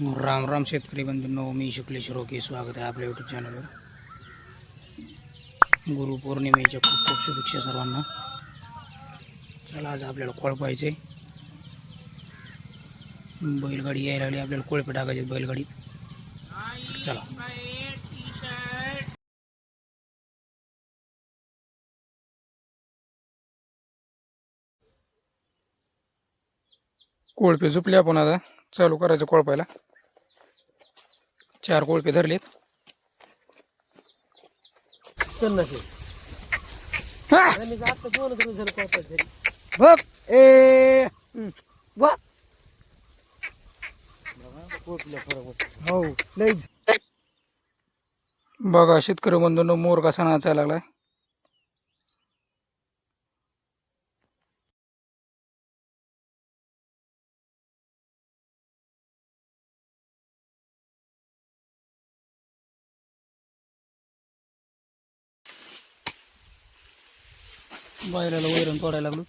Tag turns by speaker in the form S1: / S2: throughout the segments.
S1: राम राम शेतकरी बंधूंनो मी शुक्लेश्वर ओके स्वागत आहे आपल्या यूट्यूब चॅनलवर गुरुपौर्णिमेच्या खूप खूप शुभेच्छा सर्वांना. चला आज आपल्याला कोळ पाहिजे बैलगाडी यायला लागली आपल्याला कोळपे टाकायचे बैलगाडी. चला. कोळपे झुपले आपण आता. चालू करायचं कोळपायला चार कोळपे धरलेत. हा!
S2: बघ ए वा. हो. लई
S1: बघा शेतकरी बंधूंनो मोर कसा नाचायला लागलाय. बायराला वैरण तोडायला लागलो.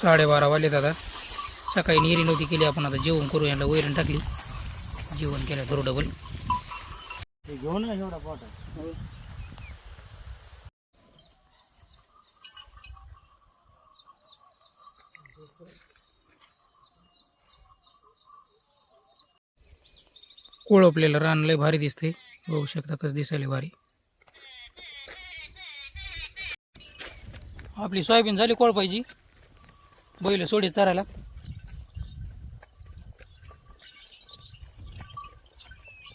S1: साडेबारा वाजले दादा सकाळी निरी नव्हती केली आपण आता जेवण करू यांना वैरण टाकली. जेवण केलं थोडं डबल
S2: घेऊन एवढा एवढा
S1: कोळपलेलं रान लय भारी दिसते बघू शकता कसं दिसायला भारी. आपली सोयाबीन झाली कोळपायची बैल सोडे चरायला.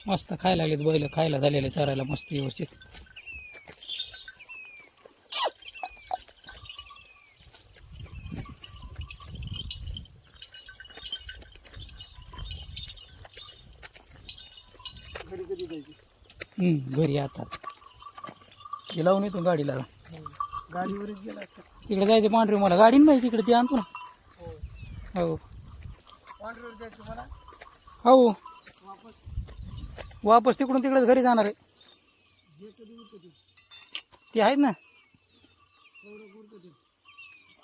S1: मस्त खायला लागलेत बैल खायला झालेले चरायला मस्त व्यवस्थित.
S2: कधी जायची?
S1: हम्म, घरी आता. हे लावून येतो गाडीला?
S2: गाडीवरच गेला असता.
S1: तिकडे जायचं पांढरे मला. गाडी नाही तिकडे ती आणतो ना. हो.
S2: पांढरीवर जायचं मला?
S1: हो.
S2: वापस?
S1: वापस तिकडून तिकडेच घरी जाणार आहे.
S2: हे कधी
S1: ते? आहेत ना.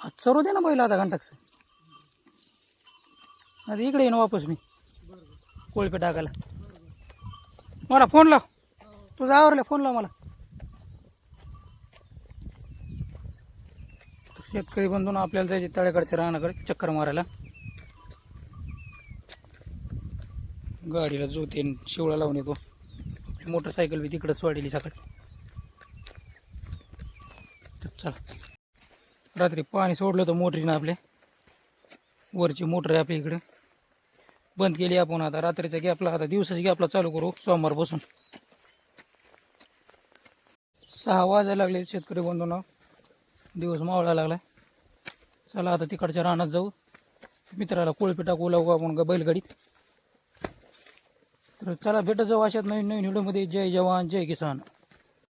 S1: आज सर्व दे ना पहिला आता घंटाक्स आता इकडे येईन वापस मी. कोळपे टाकायला. मला फोन लाव. तुझा आवरला फोन लाव मला. शेतकरी बंधून आपल्याला जायचे तळ्याकडच्या रानाकडे चक्कर मारायला. गाडीला जोते शिवळा लावून येतो. मोटरसायकल बी तिकडंच वाढली सकाळी. चला. रात्री पाणी सोडलं होतं मोटरीनं आपल्या वरची मोटर आहे आपल्या इकडे. बंद केली आपण आता. रात्रीचा गॅपला आता दिवसाचा गॅपला चालू करू सोमवार बसून सहा वाजायला लागले शेतकरी बंधूंना. दिवस मावळा लागला चला आता तिकडच्या रानात जाऊ. मित्राला कोळपी टाकू लागू आपण ग बैलगाडीत. तर चला भेटत जाऊ अशात नवीन नवीन व्हिडिओमध्ये. जय जवान जय किसान.